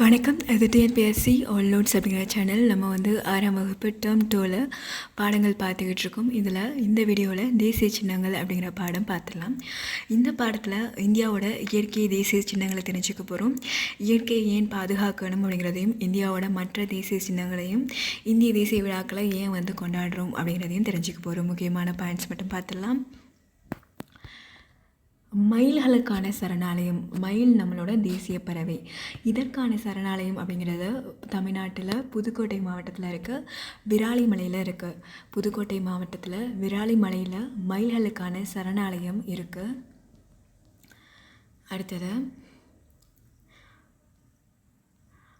வணக்கம். இது TNPSC all notes அப்படிங்கிற சேனல் நம்ம வந்து ஆறாம் வகுப்பு டேர்ம் டூவில் பாடங்கள் பார்த்துக்கிட்டு இருக்கோம். இதில் இந்த வீடியோவில் தேசிய சின்னங்கள் அப்படிங்கிற பாடம் பார்த்துடலாம். இந்த பாடத்தில் இந்தியாவோட இயற்கை தேசிய சின்னங்களை தெரிஞ்சுக்க போகிறோம் இயற்கையை ஏன் பாதுகாக்கணும் அப்படிங்கிறதையும் இந்தியாவோட மற்ற தேசிய சின்னங்களையும் இந்திய தேசிய விழாக்களை ஏன் வந்து கொண்டாடுறோம் அப்படிங்கிறதையும் தெரிஞ்சுக்க போகிறோம் முக்கியமான பாயிண்ட்ஸ் மட்டும் பார்த்துடலாம். மயில்களுக்கான சரணாலயம் மயில் நம்மளோட தேசிய பறவை. இதற்கான சரணாலயம் அப்படிங்கிறது தமிழ்நாட்டில் புதுக்கோட்டை மாவட்டத்தில் இருக்க விராலிமலையில் இருக்குது புதுக்கோட்டை மாவட்டத்தில் விராலிமலையில் மயில்களுக்கான சரணாலயம் இருக்குது அடுத்தது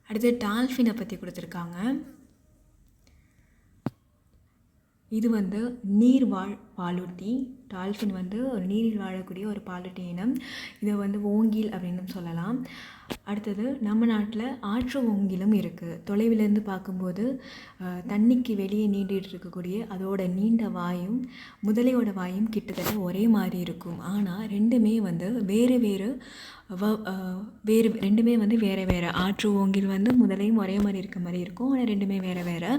அடுத்து டால்ஃபினை பற்றி கொடுத்துருக்காங்க. இது வந்து நீர் வாழ் பாலூட்டி. டால்ஃபின் வந்து ஒரு நீரில் வாழக்கூடிய ஒரு பாலூட்டி இனம். இதை வந்து ஓங்கில் அப்படின்னு சொல்லலாம். அடுத்தது நம்ம நாட்டில் ஆற்று ஓங்கிலும் இருக்குது தொலைவிலேருந்து பார்க்கும்போது தண்ணிக்கு வெளியே நீண்டிட்டு இருக்கக்கூடிய அதோட நீண்ட வாயும் முதலையோட வாயும் கிட்டத்தட்ட ஒரே மாதிரி இருக்கும். ஆனால் ரெண்டுமே வந்து வேறு வேறு வ வேறு ரெண்டுமே வந்து வேறு வேறு. ஆற்று ஓங்கில் வந்து முதலையும் ஒரே மாதிரி இருக்க மாதிரி இருக்கும். ஆனால் ரெண்டுமே வேறு வேறு.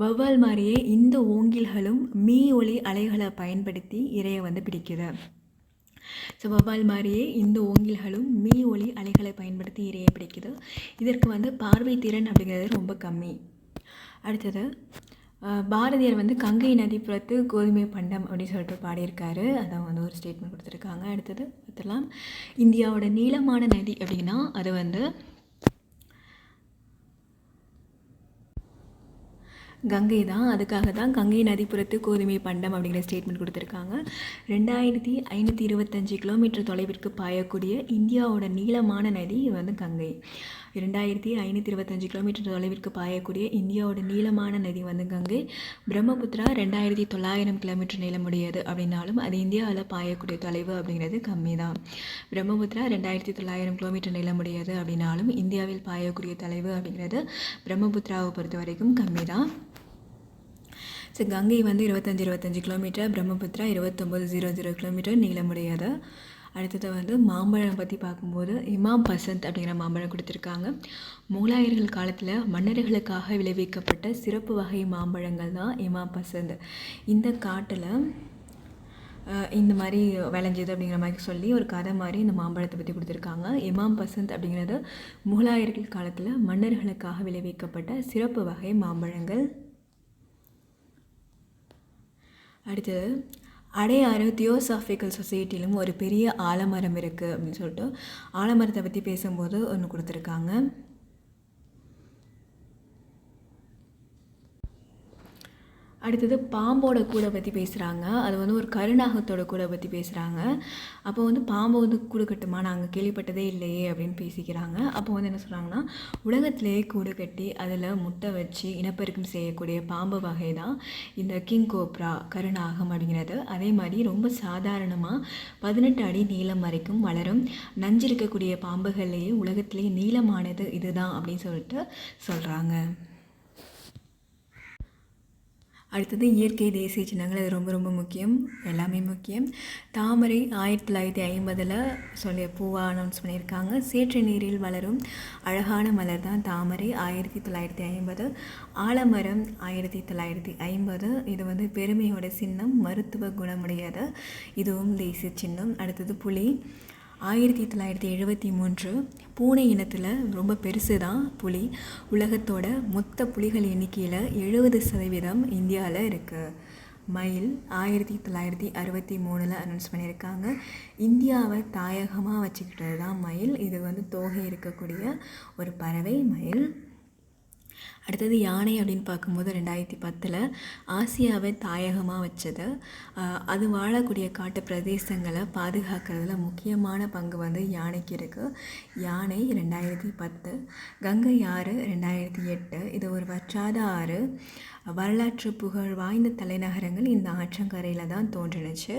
வௌவால் மாதிரியே இந்த ஓங்கில்களும் மீ ஒளி அலைகளை பயன்படுத்தி இரையை வந்து பிடிக்குது. ஸோ வௌவால் மாதிரியே இந்த ஓங்கில்களும் மீ ஒளி அலைகளை பயன்படுத்தி இரையை பிடிக்குது. இதற்கு வந்து பார்வை திறன் அப்படிங்கிறது ரொம்ப கம்மி. அடுத்தது பாரதியார் வந்து கங்கை நதிப்புறத்து கோதுமை பண்டம் அப்படின்னு சொல்லிட்டு பாடியிருக்காரு. அதான் வந்து ஒரு ஸ்டேட்மெண்ட் கொடுத்துருக்காங்க. அடுத்தது பார்த்துலாம் இந்தியாவோட நீளமான நதி அப்படின்னா அது வந்து கங்கை தான். அதுக்காக தான் கங்கை நதிப்புறத்து கோதுமை பண்டம் அப்படிங்கிற ஸ்டேட்மெண்ட் கொடுத்துருக்காங்க. ரெண்டாயிரத்தி ஐநூற்றி இருபத்தஞ்சி கிலோமீட்டர் தொலைவிற்கு பாயக்கூடிய இந்தியாவோட நீளமான நதி வந்து கங்கை. ரெண்டாயிரத்தி ஐநூற்றி இருபத்தஞ்சி கிலோமீட்டர் தொலைவிற்கு பாயக்கூடிய இந்தியாவோட நீளமான நதி வந்து கங்கை. பிரம்மபுத்திரா ரெண்டாயிரத்தி தொள்ளாயிரம் கிலோமீட்டர் நீளமுடையது அப்படின்னாலும் அது இந்தியாவில் பாயக்கூடிய தொலைவு அப்படிங்கிறது கம்மி தான் பிரம்மபுத்திரா ரெண்டாயிரத்தி தொள்ளாயிரம் கிலோமீட்டர் நீளமுடையது அப்படின்னாலும் இந்தியாவில் பாயக்கூடிய தொலைவு அப்படிங்கிறது பிரம்மபுத்திராவை பொறுத்த வரைக்கும் கம்மி தான் ஸோ கங்கை வந்து இருபத்தஞ்சி இருபத்தஞ்சி கிலோமீட்டர் பிரம்மபுத்திரா இருபத்தொம்போது ஜீரோ ஜீரோ கிலோமீட்டர் நீளமுடையது அடுத்தது வந்து மாம்பழம் பற்றி பார்க்கும்போது இமாம் பசந்த் அப்படிங்கிற மாம்பழம் கொடுத்துருக்காங்க. முகலாயர்கள் காலத்தில் மன்னர்களுக்காக விளைவிக்கப்பட்ட சிறப்பு வகை மாம்பழங்கள் தான் இமாம் பசந்த். இந்த காட்டில் இந்த மாதிரி விளைஞ்சது அப்படிங்கிற மாதிரி சொல்லி ஒரு கதை மாதிரி இந்த மாம்பழத்தை பற்றி கொடுத்துருக்காங்க. இமாம் பசந்த் அப்படிங்கிறது முகலாயர்கள் காலத்தில் மன்னர்களுக்காக விளைவிக்கப்பட்ட சிறப்பு வகை மாம்பழங்கள். அடுத்தது அடையாறு தியோசாஃபிக்கல் சொசைட்டிலும் ஒரு பெரிய ஆலமரம் இருக்குது அப்படின்னு சொல்லிட்டு ஆலமரத்தை பற்றி பேசும்போது ஒன்று கொடுத்துருக்காங்க. அடுத்தது பாம்போட கூடை பற்றி பேசுகிறாங்க அது வந்து ஒரு கருநாகத்தோட கூடை பற்றி பேசுகிறாங்க அப்போ வந்து பாம்பு வந்து கூடு கட்டுமா? நாங்கள் கேள்விப்பட்டதே இல்லையே அப்படின்னு பேசிக்கிறாங்க. அப்போ வந்து என்ன சொல்கிறாங்கன்னா உலகத்திலேயே கூடு கட்டி அதில் முட்டை வச்சு இனப்பெருக்கம் செய்யக்கூடிய பாம்பு வகை தான் இந்த கிங் கோப்ரா கருநாகம் அப்படிங்கிறது. அதே மாதிரி ரொம்ப சாதாரணமாக பதினெட்டு அடி நீளம் வரைக்கும் வளரும் நஞ்சிருக்கக்கூடிய பாம்புகள்லேயே உலகத்திலேயே நீளமானது இதுதான் அப்படின்னு சொல்லிட்டு சொல்கிறாங்க அடுத்தது இயற்கை தேசிய சின்னங்கள் அது ரொம்ப ரொம்ப முக்கியம். எல்லாமே முக்கியம். தாமரை ஆயிரத்தி தொள்ளாயிரத்தி ஐம்பதில் சொல்லி பூவாக அனௌன்ஸ் பண்ணியிருக்காங்க. சேற்று நீரில் வளரும் அழகான மலர் தான் தாமரை ஆயிரத்தி தொள்ளாயிரத்தி ஐம்பது. ஆலமரம் ஆயிரத்தி தொள்ளாயிரத்தி ஐம்பது. இது வந்து பெருமையோட சின்னம் மருத்துவ குணமுடையது. இதுவும் தேசிய சின்னம். அடுத்தது புலி. ஆயிரத்தி தொள்ளாயிரத்தி எழுபத்தி மூன்று பூனை இனத்தில் ரொம்ப பெருசு தான் புலி. உலகத்தோட மொத்த புலிகள் எண்ணிக்கையில் எழுபது சதவீதம் இந்தியாவில் இருக்குது மயில் ஆயிரத்தி தொள்ளாயிரத்தி அறுபத்தி மூணில் அனௌன்ஸ் பண்ணியிருக்காங்க. இந்தியாவை தாயகமாக வச்சுக்கிட்டது தான் மயில். இது வந்து தோகை இருக்கக்கூடிய ஒரு பறவை மயில். அடுத்தது யானை அப்படின்னு பார்க்கும்போது ரெண்டாயிரத்தி பத்தில் ஆசியாவை தாயகமாக வச்சது. அது வாழக்கூடிய காட்டு பிரதேசங்களை பாதுகாக்கிறதுல முக்கியமான பங்கு வந்து யானைக்கு இருக்குது யானை ரெண்டாயிரத்தி பத்து கங்கை ஆறு ரெண்டாயிரத்தி எட்டு இது ஒரு வற்றாத ஆறு. வரலாற்று புகழ் வாய்ந்த தலைநகரங்கள் இந்த ஆற்றங்கரையில் தான் தோன்றினுச்சு.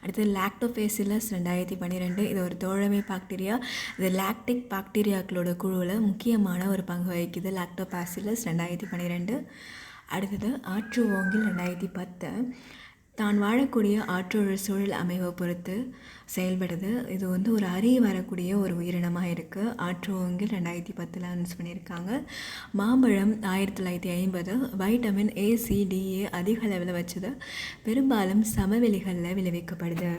அடுத்தது லாக்டோஃபேசிலஸ் ரெண்டாயிரத்தி பன்னிரெண்டு இது ஒரு தோழமை பாக்டீரியா இது லாக்டிக் பாக்டீரியாக்களோட குழுவில் முக்கியமான ஒரு பங்கு வகிக்குது. லாக்டோபாசிலஸ் ரெண்டாயிரத்தி பன்னிரெண்டு அடுத்தது ஆற்று ஓங்கில் ரெண்டாயிரத்தி பத்து. தான் வாழக்கூடிய ஆற்றொழு சூழல் அமைவை பொறுத்து செயல்படுது. இது வந்து ஒரு அரிய வரக்கூடிய ஒரு உயிரினமாக இருக்குது ஆற்று ஓங்கில் ரெண்டாயிரத்தி பத்தில் அனௌன்ஸ் பண்ணியிருக்காங்க. மாம்பழம் ஆயிரத்தி தொள்ளாயிரத்தி ஐம்பது. வைட்டமின் ஏசிடிஏ e அதிக அளவில் வச்சது. பெரும்பாலும் சமவெளிகளில் விளைவிக்கப்படுது.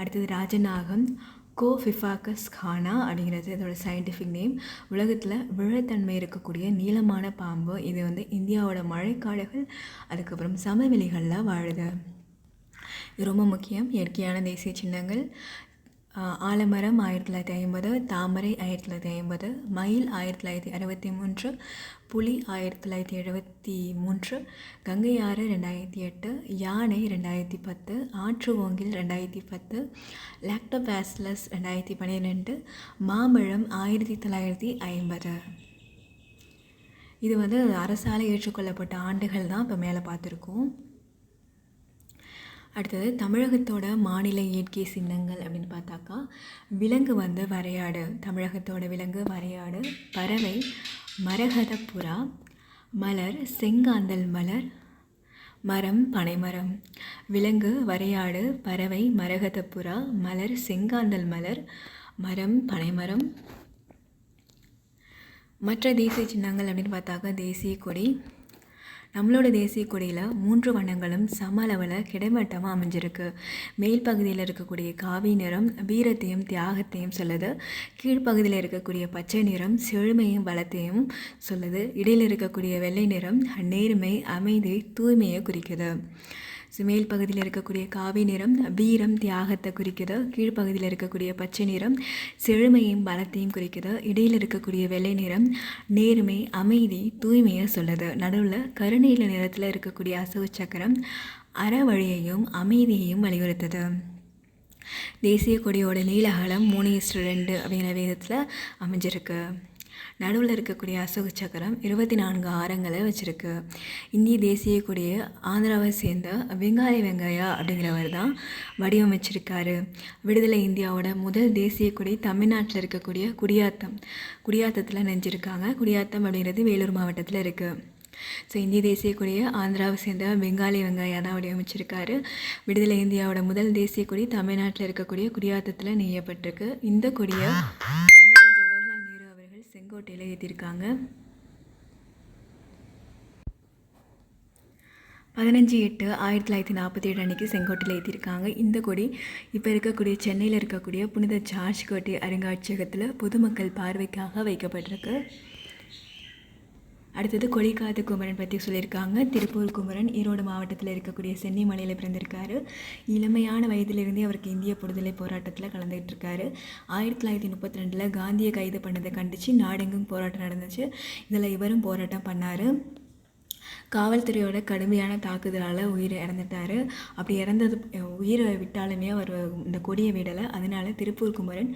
அடுத்தது ராஜநாகம். கோஃபிஃபாக்கஸ் கானா அப்படிங்கிறது இதோட சயின்டிஃபிக் நேம் உலகத்தில் விழத்தன்மை இருக்கக்கூடிய நீளமான பாம்பு. இது வந்து இந்தியாவோட மழைக்காடுகள் அதுக்கப்புறம் சமவெளிகளில் வாழுது. இது ரொம்ப முக்கியம். இயற்கையான தேசிய சின்னங்கள். ஆலமரம் ஆயிரத்தி தொள்ளாயிரத்தி ஐம்பது தாமரை ஆயிரத்தி தொள்ளாயிரத்தி ஐம்பது மயில் ஆயிரத்தி தொள்ளாயிரத்தி அறுபத்தி மூன்று புலி ஆயிரத்தி தொள்ளாயிரத்தி எழுபத்தி மூன்று கங்கை ஆறு ரெண்டாயிரத்தி எட்டு யானை ரெண்டாயிரத்தி பத்து ஆற்று ஓங்கில் ரெண்டாயிரத்தி பத்து லாக்டோபாஸ்லஸ் ரெண்டாயிரத்தி பன்னிரெண்டு மாம்பழம் ஆயிரத்தி தொள்ளாயிரத்தி ஐம்பது. இது வந்து அரசால் ஏற்றுக்கொள்ளப்பட்ட ஆண்டுகள் தான் இப்போ மேலே பார்த்துருக்கோம். அடுத்தது தமிழகத்தோட மாநில இயற்கை சின்னங்கள் அப்படின்னு பார்த்தாக்கா விலங்கு வந்து வரையாடு தமிழகத்தோட விலங்கு வரையாடு பறவை மரகத புறா மலர் செங்காந்தல் மலர் மரம் பனைமரம். விலங்கு வரையாடு பறவை மரகத புறா மலர் செங்காந்தல் மலர் மரம் பனைமரம். மற்ற தேசிய சின்னங்கள் அப்படின்னு பார்த்தாக்கா தேசிய கொடி நம்மளோட தேசிய கொடியில் மூன்று வண்ணங்களும் சம அளவில் கிடைமட்டமாக அமைஞ்சிருக்கு. மேல் பகுதியில் இருக்கக்கூடிய காவி நிறம் வீரத்தையும் தியாகத்தையும் சொல்லுது. கீழ்ப்பகுதியில் இருக்கக்கூடிய பச்சை நிறம் செழுமையும் பலத்தையும் சொல்லுது. இடையில் இருக்கக்கூடிய வெள்ளை நிறம் நேர்மை அமைதி தூய்மையை குறிக்குது. ஸோ மேல் பகுதியில் இருக்கக்கூடிய காவி நிறம் வீரம் தியாகத்தை குறிக்குது. கீழ்ப்பகுதியில் இருக்கக்கூடிய பச்சை நிறம் செழுமையும் பலத்தையும் குறிக்குது. இடையில் இருக்கக்கூடிய வெள்ளை நிறம் நேர்மை அமைதி தூய்மையை சொல்லுது. நடுவில் கருநீல நிறத்தில் இருக்கக்கூடிய அசவு சக்கரம் அறவழியையும் அமைதியையும் வலியுறுத்துது. தேசிய கொடியோட நீல அகலம் மூணு இஸ்டு ரெண்டு அப்படிங்கிற விதத்தில் அமைஞ்சிருக்கு. நடுவில் இருக்கக்கூடிய அசோக சக்கரம் இருபத்தி நான்கு ஆரங்களை வச்சுருக்கு. இந்திய தேசிய கொடியை ஆந்திராவை சேர்ந்த வெங்காய வெங்காயா அப்படிங்கிறவர் தான் வடிவமைச்சிருக்காரு. விடுதலை இந்தியாவோட முதல் தேசிய கொடி தமிழ்நாட்டில் இருக்கக்கூடிய குடியாத்தம். குடியாத்தத்தில் நெஞ்சிருக்காங்க. குடியாத்தம் அப்படிங்கிறது வேலூர் மாவட்டத்தில் இருக்குது ஸோ இந்திய தேசிய கொடியை ஆந்திராவை சேர்ந்த பெங்காலி வெங்காயா தான் வடிவமைச்சிருக்காரு. விடுதலை இந்தியாவோட முதல் தேசிய கொடி தமிழ்நாட்டில் இருக்கக்கூடிய குடியாத்தத்தில் நெய்யப்பட்டிருக்கு. இந்த கொடியை செங்கோட்டையில் ஏற்றிருக்காங்க பதினஞ்சு எட்டு ஆயிரத்தி தொள்ளாயிரத்தி நாற்பத்தி ஏழு அன்றைக்கி செங்கோட்டையில் ஏற்றிருக்காங்க இந்த கொடி இப்போ இருக்கக்கூடிய சென்னையில் இருக்கக்கூடிய புனித ஜார்ஜ் கோட்டை அருங்காட்சியகத்தில் பொதுமக்கள் பார்வைக்காக வைக்கப்பட்டிருக்கு. அடுத்தது கொடிக்காத்து குமரன் பற்றி சொல்லியிருக்காங்க. திருப்பூர் குமரன் ஈரோடு மாவட்டத்தில் இருக்கக்கூடிய சென்னிமலையில் பிறந்திருக்காரு. இளமையான வயதிலிருந்தே அவருக்கு இந்திய விடுதலை போராட்டத்தில் கலந்துகிட்டு இருக்காரு ஆயிரத்தி தொள்ளாயிரத்தி முப்பத்தி ரெண்டில் காந்தியை கைது பண்ணதை கண்டித்து நாடெங்கும் போராட்டம் நடந்துச்சு. இதில் இவரும் போராட்டம் பண்ணார். காவல்துறையோட கடுமையான தாக்குதலால் உயிர் இறந்துட்டார். அப்படி இறந்தது உயிரை விட்டாலுமே அவர் இந்த கொடியை விடலை. அதனால திருப்பூர் குமரன்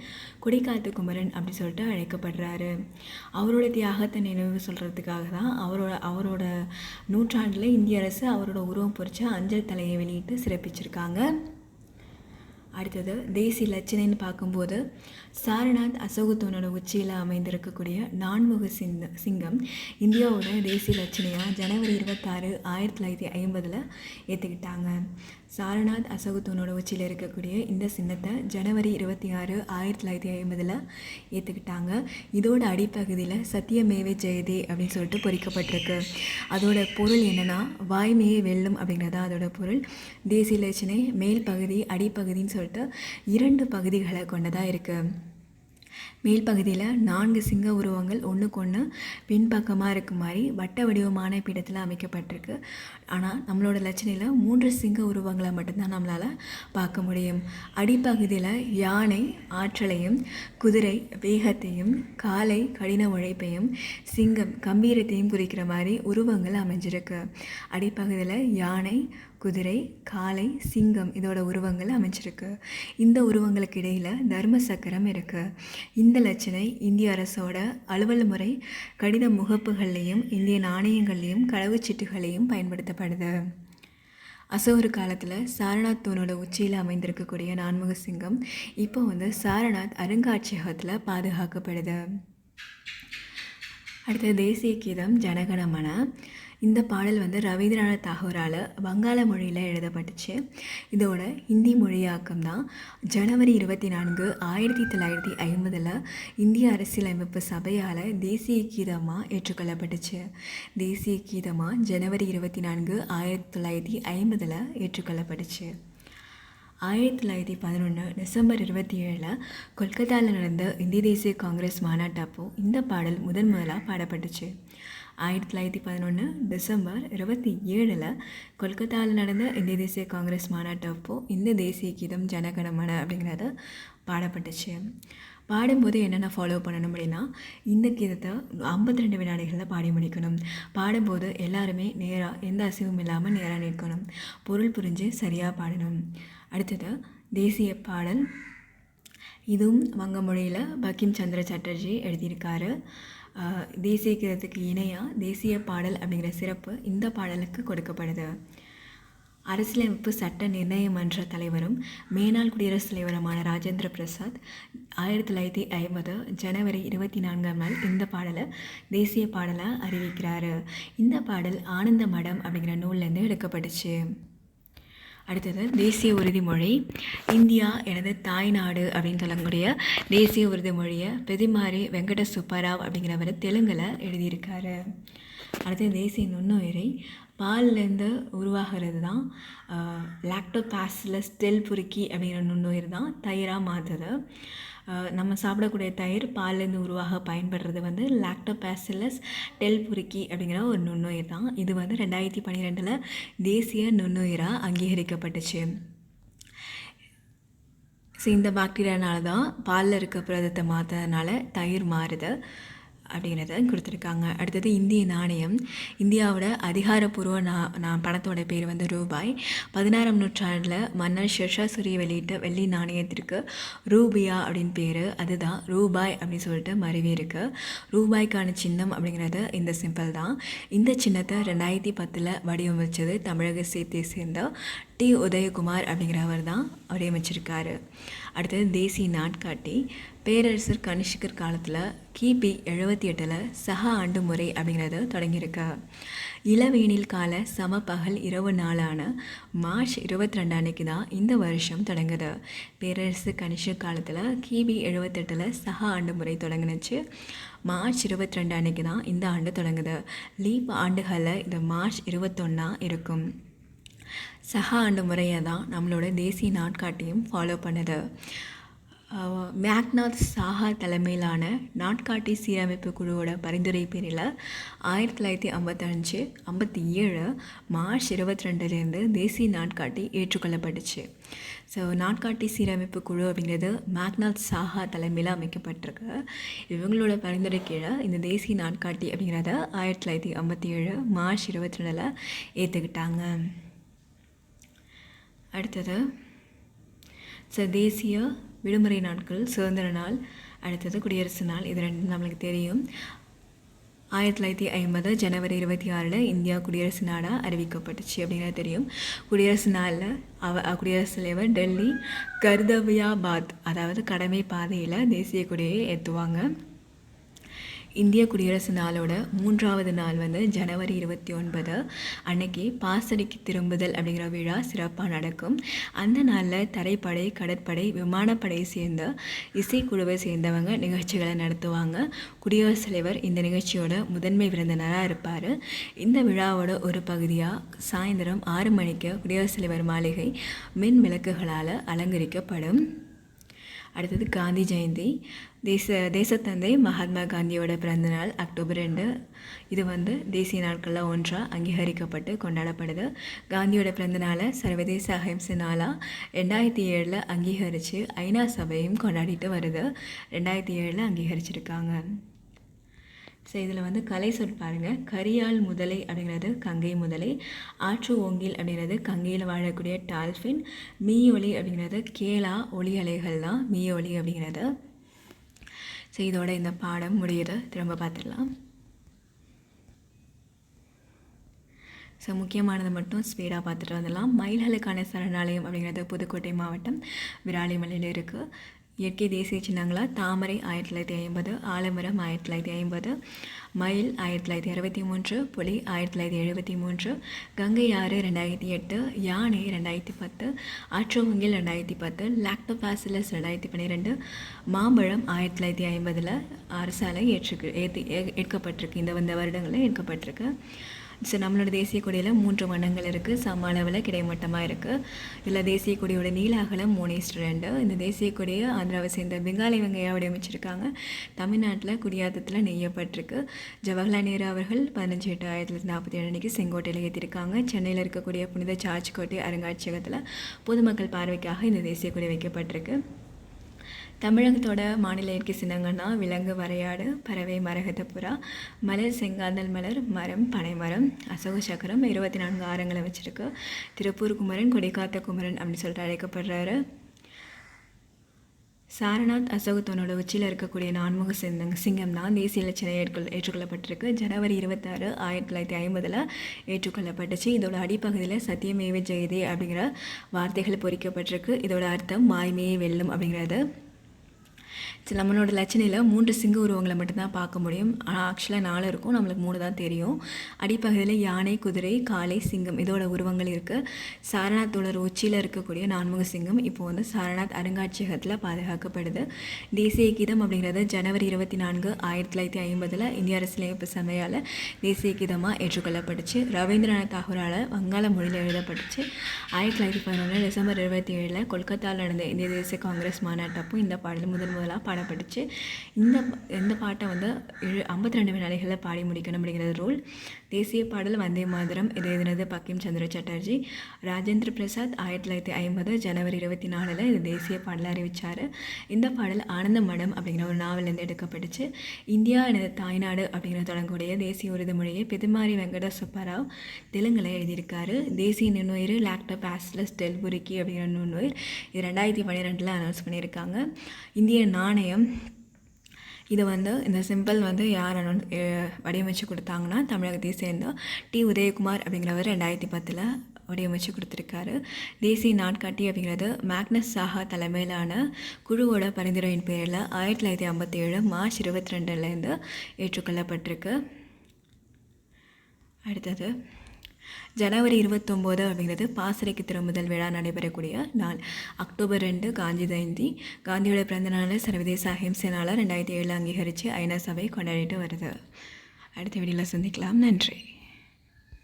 கொடிக்காத்து குமரன் அப்படி சொல்லிட்டு அழைக்கப்படுறாரு. அவரோட தியாகத்தை நினைவு சொல்கிறதுக்காக தான் அவரோட அவரோட நூற்றாண்டில் இந்திய அரசு அவரோட உருவம் பொறிச்ச அஞ்சல் தலையை வெளியிட்டு சிறப்பிச்சிருக்காங்க. அடுத்தது தேசிய லட்சணைன்னு பார்க்கும்போது சாரநாத் அசோகத்தோனோட உச்சியில் அமைந்திருக்கக்கூடிய நான்முக சிங்க சிங்கம் இந்தியாவோட தேசிய லட்சணையாக ஜனவரி இருபத்தாறு ஆயிரத்தி தொள்ளாயிரத்தி ஐம்பதில் ஏற்றுக்கிட்டாங்க சாரநாத் அசோகத்தூனோட உச்சியில் இருக்கக்கூடிய இந்த சின்னத்தை ஜனவரி இருபத்தி ஆறு ஆயிரத்தி தொள்ளாயிரத்தி ஐம்பதில் ஏற்றுக்கிட்டாங்க இதோட அடிப்பகுதியில் சத்தியமேவே ஜெயதே அப்படின்னு சொல்லிட்டு பொறிக்கப்பட்டிருக்கு. அதோட பொருள் என்னென்னா வாய்மையே வெல்லும் அப்படிங்கிறதா அதோட பொருள். தேசிய லட்சணை மேல் பகுதி அடிப்பகுதின்னு சொல்லிட்டு இரண்டு பகுதிகளை கொண்டதாக இருக்குது மேல் பகுதியில் நான்கு சிங்க உருவங்கள் ஒன்றுக்கு ஒன்று பின்பக்கமாக இருக்க மாதிரி வட்ட வடிவமான பீடத்தில் அமைக்கப்பட்டிருக்கு. ஆனால் நம்மளோட லட்சணையில் மூன்று சிங்க உருவங்களை மட்டும்தான் நம்மளால் பார்க்க முடியும். அடிப்பகுதியில் யானை ஆற்றலையும் குதிரை வேகத்தையும் காலை கடின உழைப்பையும் சிங்கம் கம்பீரத்தையும் குறிக்கிற மாதிரி உருவங்கள் அமைஞ்சிருக்கு. அடிப்பகுதியில் யானை குதிரை காளை சிங்கம் இதோட உருவங்கள் அமைஞ்சிருக்கு. இந்த உருவங்களுக்கு இடையில் தர்ம சக்கரம் இருக்குது இந்த லட்சணை இந்திய அரசோட அலுவல் முறை கடித முகப்புகள்லேயும் இந்திய நாணயங்கள்லேயும் கடவுச்சீட்டுகளையும் பயன்படுத்தப்படுது. அசோகர் காலத்தில் சாரநாத் தூணோட உச்சியில் அமைந்திருக்கக்கூடிய நான்முக சிங்கம் இப்போ வந்து சாரநாத் அருங்காட்சியகத்தில் பாதுகாக்கப்படுது. அடுத்தது தேசிய கீதம் ஜனகணமன இந்த பாடல் வந்து ரவீந்திரநாத் தாகூரால் வங்காள மொழியில் எழுதப்பட்டுச்சு. இதோட ஹிந்தி மொழியாக்கம் தான் ஜனவரி இருபத்தி நான்கு ஆயிரத்தி தொள்ளாயிரத்தி ஐம்பதில் இந்திய அரசியலமைப்பு சபையால் தேசிய கீதமாக ஏற்றுக்கொள்ளப்பட்டுச்சு. தேசிய கீதமாக ஜனவரி இருபத்தி நான்கு ஆயிரத்தி தொள்ளாயிரத்தி ஐம்பதில் ஏற்றுக்கொள்ளப்பட்டுச்சு. ஆயிரத்தி தொள்ளாயிரத்தி பதினொன்று டிசம்பர் இருபத்தி ஏழில் கொல்கத்தாவில் நடந்த இந்திய தேசிய காங்கிரஸ் மாநாட்டப்போ இந்த பாடல் முதன் முதலாக பாடப்பட்டுச்சு. ஆயிரத்தி தொள்ளாயிரத்தி பதினொன்று டிசம்பர் இருபத்தி ஏழில் கொல்கத்தாவில் நடந்த இந்திய தேசிய காங்கிரஸ் மாநாட்டப்போ இந்த தேசிய கீதம் ஜனகணமன அப்படிங்கிறது பாடப்பட்டுச்சு. பாடும்போது என்னென்ன ஃபாலோ பண்ணணும் அப்படின்னா இந்த கீதத்தை ஐம்பத்தி ரெண்டு வினாடிகளில் பாடி முடிக்கணும். பாடும்போது எல்லாருமே நேராக எந்த அசைவும் இல்லாமல் நேராக நிற்கணும். பொருள் புரிஞ்சு சரியாக பாடணும். அடுத்தது தேசிய பாடல். இதுவும் வங்க மொழியில் பக்கிம் சந்திர சட்டர்ஜி எழுதியிருக்காரு. தேசிய கீதத்துக்கு இணையாக தேசிய பாடல் அப்படிங்கிற சிறப்பு இந்த பாடலுக்கு கொடுக்கப்படுது. அரசியலமைப்பு சட்ட நிர்ணய மன்ற தலைவரும் மேனாள் குடியரசுத் தலைவருமான ராஜேந்திர பிரசாத் ஆயிரத்தி தொள்ளாயிரத்தி ஐம்பது ஜனவரி இருபத்தி நான்காம் நாள் இந்த பாடலை தேசிய பாடலாக அறிவிக்கிறாரு. இந்த பாடல் ஆனந்த மடம் அப்படிங்கிற நூல்லேருந்து எடுக்கப்பட்டுச்சு. அடுத்தது தேசிய உறுதிமொழி. இந்தியா எனது தாய்நாடு அப்படின்னு சொல்லக்கூடிய தேசிய உறுதிமொழியை பெதிமாரி வெங்கட சுப்பராவ் அப்படிங்கிறவர் தெலுங்கில் எழுதியிருக்காரு. அடுத்தது தேசிய நுண்ணுயிரை. பால்லேருந்து உருவாகிறது தான் லாக்டோபாஸில் ஸ்டெல் புருக்கி அப்படிங்கிற நுண்ணுயிர் தான் தயிராக மாற்றுது நம்ம சாப்பிடக்கூடிய தயிர் பால்லேருந்து உருவாக பயன்படுறது வந்து லாக்டோபாசிலஸ் டெல்புரிக்கி அப்படிங்கிற ஒரு நுண்ணுயிர் தான். இது வந்து ரெண்டாயிரத்தி பன்னிரெண்டில் தேசிய நுண்ணுயிராக அங்கீகரிக்கப்பட்டுச்சு. ஸோ இந்த பாக்டீரியானால தான் பாலில் இருக்க புரதத்தை மாற்றதுனால தயிர் மாறுது. அப்படிங்கிறத கொடுத்துருக்காங்க. அடுத்தது இந்திய நாணயம். இந்தியாவோட அதிகாரப்பூர்வ நா நான் பணத்தோட பேர் வந்து ரூபாய். பதினாறாம் நூற்றாண்டில் மன்னர் ஷெர்ஷா சூரிய வெளியிட்ட வெள்ளி நாணயத்திற்கு ரூபியா அப்படின்னு பேர். அதுதான் ரூபாய் அப்படின்னு சொல்லிட்டு மறைவே இருக்கு. ரூபாய்க்கான சின்னம் அப்படிங்கிறது இந்த சிம்பிள் தான். இந்த சின்னத்தை ரெண்டாயிரத்தி பத்தில் வடிவமைச்சது தமிழகத்தை சேர்ந்த டி. உதயகுமார் அப்படிங்கிறவர் தான் வடிவமைச்சிருக்காரு. அடுத்தது தேசிய நாட்காட்டி. பேரரசர் கனிஷ்கர் காலத்தில் கிபி எழுபத்தி எட்டில் சக ஆண்டு முறை அப்படிங்கிறது தொடங்கியிருக்கு. இளவேனில் கால சம பகல் இரவு நாளான மார்ச் இருபத்தி ரெண்டு அன்னைக்கு தான் இந்த வருஷம் தொடங்குது. பேரரசு கனிஷ்கர் காலத்தில் கிபி எழுபத்தெட்டில் சக ஆண்டு முறை தொடங்கினுச்சு. மார்ச் இருபத்தி ரெண்டு அன்னைக்கு தான் இந்த ஆண்டு தொடங்குது. லீப் ஆண்டுகளில் இது மார்ச் இருபத்தொன்னா இருக்கும். சக ஆண்டு முறையை தான் நம்மளோட தேசிய நாட்காட்டியும் ஃபாலோ பண்ணுது. மேக்நாத் சாஹா தலைமையிலான நாட்காட்டி சீரமைப்பு குழுவோட பரிந்துரை பேரில் ஆயிரத்தி தொள்ளாயிரத்தி ஐம்பத்தஞ்சு ஐம்பத்தி ஏழு மார்ச் இருபத்தி ரெண்டுலேருந்து தேசிய நாட்காட்டி ஏற்றுக்கொள்ளப்பட்டுச்சு. ஸோ நாட்காட்டி சீரமைப்பு குழு அப்படிங்கிறது மேக்நாத் சாஹா தலைமையில் அமைக்கப்பட்டிருக்கு. இவங்களோட பரிந்துரை கீழே இந்த தேசிய நாட்காட்டி அப்படிங்கிறத ஆயிரத்தி தொள்ளாயிரத்தி ஐம்பத்தி ஏழு மார்ச் இருபத்தி ரெண்டில் ஏற்றுக்கிட்டாங்க அடுத்தது ஸோ தேசிய விடுமுறை நாட்கள் சுதந்திர நாள் அடுத்தது குடியரசு நாள். இது ரெண்டும் நம்மளுக்கு தெரியும். ஆயிரத்தி தொள்ளாயிரத்தி ஐம்பது ஜனவரி இருபத்தி ஆறில் இந்தியா குடியரசு நாடாக அறிவிக்கப்பட்டுச்சு அப்படிங்கிறது தெரியும். குடியரசு நாளில் அவ குடியரசுத் தலைவர் டெல்லி கர்தவ்யாபாத் அதாவது கடமை பாதையில் தேசிய கொடியை ஏற்றுவாங்க இந்திய குடியரசு நாளோட மூன்றாவது நாள் வந்து ஜனவரி இருபத்தி ஒன்பது. அன்னைக்கு பாசறைக்கு திரும்புதல் அப்படிங்கிற விழா சிறப்பாக நடக்கும். அந்த நாளில் தரைப்படை கடற்படை விமானப்படை சேர்ந்த இசைக்குழுவை சேர்ந்தவங்க நிகழ்ச்சிகளை நடத்துவாங்க. குடியரசுத் தலைவர் இந்த நிகழ்ச்சியோட முதன்மை விருந்தினராக இருப்பார். இந்த விழாவோட ஒரு பகுதியாக சாயந்தரம் ஆறு மணிக்கு குடியரசுத் தலைவர் மாளிகை மின் விளக்குகளால் அலங்கரிக்கப்படும். அடுத்தது காந்தி ஜெயந்தி. தேச தேசத்தந்தை மகாத்மா காந்தியோட பிறந்தநாள் அக்டோபர் ரெண்டு. இது வந்து தேசிய நாட்களில் ஒன்றாக அங்கீகரிக்கப்பட்டு கொண்டாடப்படுது. காந்தியோட பிறந்தநாளை சர்வதேச அஹிம்சை நாளாக ரெண்டாயிரத்தி ஏழில் அங்கீகரித்து ஐநா சபையும் கொண்டாடிட்டு வருது. ரெண்டாயிரத்தி ஏழில் அங்கீகரிச்சிருக்காங்க. ஸோ இதில் வந்து கலை சொல் பாருங்கள் கரியால் முதலை அப்படிங்கிறது கங்கை முதலை. ஆற்று ஓங்கில் அப்படிங்கிறது கங்கையில் வாழக்கூடிய டால்ஃபின் மீ ஒளி அப்படிங்கிறது கேளா ஒளி அலைகள் தான் மீயொலி அப்படிங்கிறது. ஸோ இதோட இந்த பாடம் முடியுது. திரும்ப பார்த்துடலாம். ஸோ முக்கியமானதை மட்டும் ஸ்பீடாக பார்த்துட்டு வந்துடலாம். மயில்களுக்கான சரணாலயம் அப்படிங்கிறது புதுக்கோட்டை மாவட்டம் விராலிமலையில் இருக்குது இயற்கை தேசிய சின்னங்களா? தாமரை ஆயிரத்தி தொள்ளாயிரத்தி ஐம்பது ஆலமரம் ஆயிரத்தி தொள்ளாயிரத்தி ஐம்பது மயில் ஆயிரத்தி தொள்ளாயிரத்தி அறுபத்தி மூன்று புலி ஆயிரத்தி தொள்ளாயிரத்தி எழுபத்தி மூன்று கங்கை ஆறு ரெண்டாயிரத்தி எட்டு யானை ரெண்டாயிரத்தி பத்து ஆற்றோவங்கில் ரெண்டாயிரத்தி பத்து லாக்டோபாசிலஸ் ரெண்டாயிரத்தி பன்னிரெண்டு மாம்பழம் ஆயிரத்தி தொள்ளாயிரத்தி ஐம்பதில் அரசாலை ஏற்றுக்கு ஏற்றி எடுக்கப்பட்டிருக்கு இந்த வந்த வருடங்களில் எடுக்கப்பட்டிருக்கு ஸோ நம்மளோட தேசிய கொடியில் மூன்று வண்ணங்கள் இருக்குது சம அளவில் கிடைமட்டமாக இருக்குது இதில் தேசிய கொடியோட நீல அகலம் மூணு ரெண்டு. இந்த தேசிய கொடியை ஆந்திராவை சேர்ந்த பெங்காலி வெங்கையா வடிவமைச்சிருக்காங்க. தமிழ்நாட்டில் குடியாத்தத்தில் நெய்யப்பட்டிருக்கு. ஜவஹர்லால் நேரு அவர்கள் பதினஞ்சு எட்டு ஆயிரத்தி தொள்ளாயிரத்தி நாற்பத்தி ஏழு அன்றைக்கி செங்கோட்டையில் ஏற்றிருக்காங்க சென்னையில் இருக்கக்கூடிய புனித சார்ஜ் கோட்டை அருங்காட்சியகத்தில் பொதுமக்கள் பார்வைக்காக இந்த தேசிய கொடி வைக்கப்பட்டிருக்கு. தமிழகத்தோட மாநில இயற்கை சின்னங்கள்னா விலங்கு வரையாடு பறவை மரகத புறா மலர் செங்காந்தல் மலர் மரம் பனைமரம் அசோக சக்கரம் இருபத்தி நான்கு ஆரங்களை வச்சுருக்கு. திருப்பூர் குமரன் கொடிக்காத்த குமரன் அப்படின்னு சொல்லிட்டு அழைக்கப்படுறாரு. சாரநாத் அசோகத்தோனோட உச்சியில் இருக்கக்கூடிய நான்முக சிங்கம் சிங்கம் தான் தேசிய இலச்சினை ஏற்கொள் ஏற்றுக்கொள்ளப்பட்டிருக்கு. ஜனவரி இருபத்தாறு ஆயிரத்தி தொள்ளாயிரத்தி ஐம்பதில் ஏற்றுக்கொள்ளப்பட்டுச்சு. இதோட அடிப்பகுதியில் சத்தியமேவ ஜெயதே அப்படிங்கிற வார்த்தைகள் பொறிக்கப்பட்டிருக்கு. இதோட அர்த்தம் வாய்மையே வெல்லும் அப்படிங்கிறது. நம்மளோட லட்சணையில் மூன்று சிங்க உருவங்களை மட்டும்தான் பார்க்க முடியும். ஆக்சுவலாக நாலு இருக்கும். நம்மளுக்கு மூணு தான் தெரியும். அடிப்பகுதியில் யானை குதிரை காளை சிங்கம் இதோட உருவங்கள் இருக்குது சாரநாத்தோட உச்சியில் இருக்கக்கூடிய நான்முக சிங்கம் இப்போ வந்து சாரநாத் அருங்காட்சியகத்தில் பாதுகாக்கப்படுது. தேசிய கீதம் அப்படிங்கிறது ஜனவரி இருபத்தி நான்கு ஆயிரத்தி தொள்ளாயிரத்தி ஐம்பதில் இந்திய அரசியலமைப்பு சமையால் தேசிய கீதமாக ஏற்றுக்கொள்ளப்பட்டுச்சு. ரவீந்திரநாத் தாகூரால் வங்காள மொழியில் எழுதப்பட்டுச்சு. ஆயிரத்தி தொள்ளாயிரத்தி பதினொன்று டிசம்பர் இருபத்தி ஏழில் கொல்கத்தாவில் நடந்த இந்திய தேசிய காங்கிரஸ் மாநாட்டப்போ இந்த பாடல் முதன் முதலாக பாடப்பட்டுச்சு இந்த இந்த பாட்டை வந்து எழு ஐம்பத்தி ரெண்டு வினாடிகளில் பாடி முடிக்கணும் அப்படிங்கிறது ரூல் தேசிய பாடல் வந்தே மாதரம் இது எழுதினது பக்கிம் சந்திர சட்டர்ஜி. ராஜேந்திர பிரசாத் ஆயிரத்தி தொள்ளாயிரத்தி ஐம்பது ஜனவரி இருபத்தி நாலில் இது தேசிய பாடலை அறிவித்தார் இந்த பாடல் ஆனந்த மடம் அப்படிங்கிற ஒரு நாவலேருந்து எடுக்கப்பட்டுச்சு. இந்தியா எனது தாய்நாடு அப்படிங்கிற தொடங்கக்கூடிய தேசிய உருது மொழியை பெதுமாரி வெங்கட சுப்பராவ் தெலுங்கில் எழுதியிருக்காரு. தேசிய நுண்ணுயிர் லாக்டோபாஸ்லஸ் டெல்புரிக்கி அப்படிங்கிற நுண்ணுயிர் இது ரெண்டாயிரத்தி பன்னிரெண்டில் அனௌன்ஸ் பண்ணியிருக்காங்க. இந்திய நாணயம் இதை வந்து இந்த சிம்பிள் வந்து யார் அனௌன் வடிவமைச்சு கொடுத்தாங்கன்னா தமிழகத்தை சேர்ந்த டி. உதயகுமார் அப்படிங்கிறவர் ரெண்டாயிரத்தி பத்தில் வடிவமைச்சு கொடுத்துருக்காரு. தேசிய நாட்காட்டி அப்படிங்கிறது மேக்னஸ் சாஹா தலைமையிலான குழுவோட பரிந்துரையின் பேரில் ஆயிரத்தி தொள்ளாயிரத்தி ஐம்பத்தி ஏழு மார்ச் இருபத்தி ரெண்டுலேருந்து ஏற்றுக்கொள்ளப்பட்டிருக்கு. அடுத்தது ஜனவரி இருபத்தொம்போது அப்படிங்கிறது பாசறைக்கு திரும்புதல் விழா நடைபெறக்கூடிய நாள். அக்டோபர் ரெண்டு காந்தி ஜெயந்தி. காந்தியோட பிறந்த நாளில் சர்வதேச அஹிம்சை நாளாக ரெண்டாயிரத்தி ஏழில் அங்கீகரித்து ஐநா சபை கொண்டாடிட்டு வருது. அடுத்த வீடியோவில் சந்திக்கலாம். நன்றி.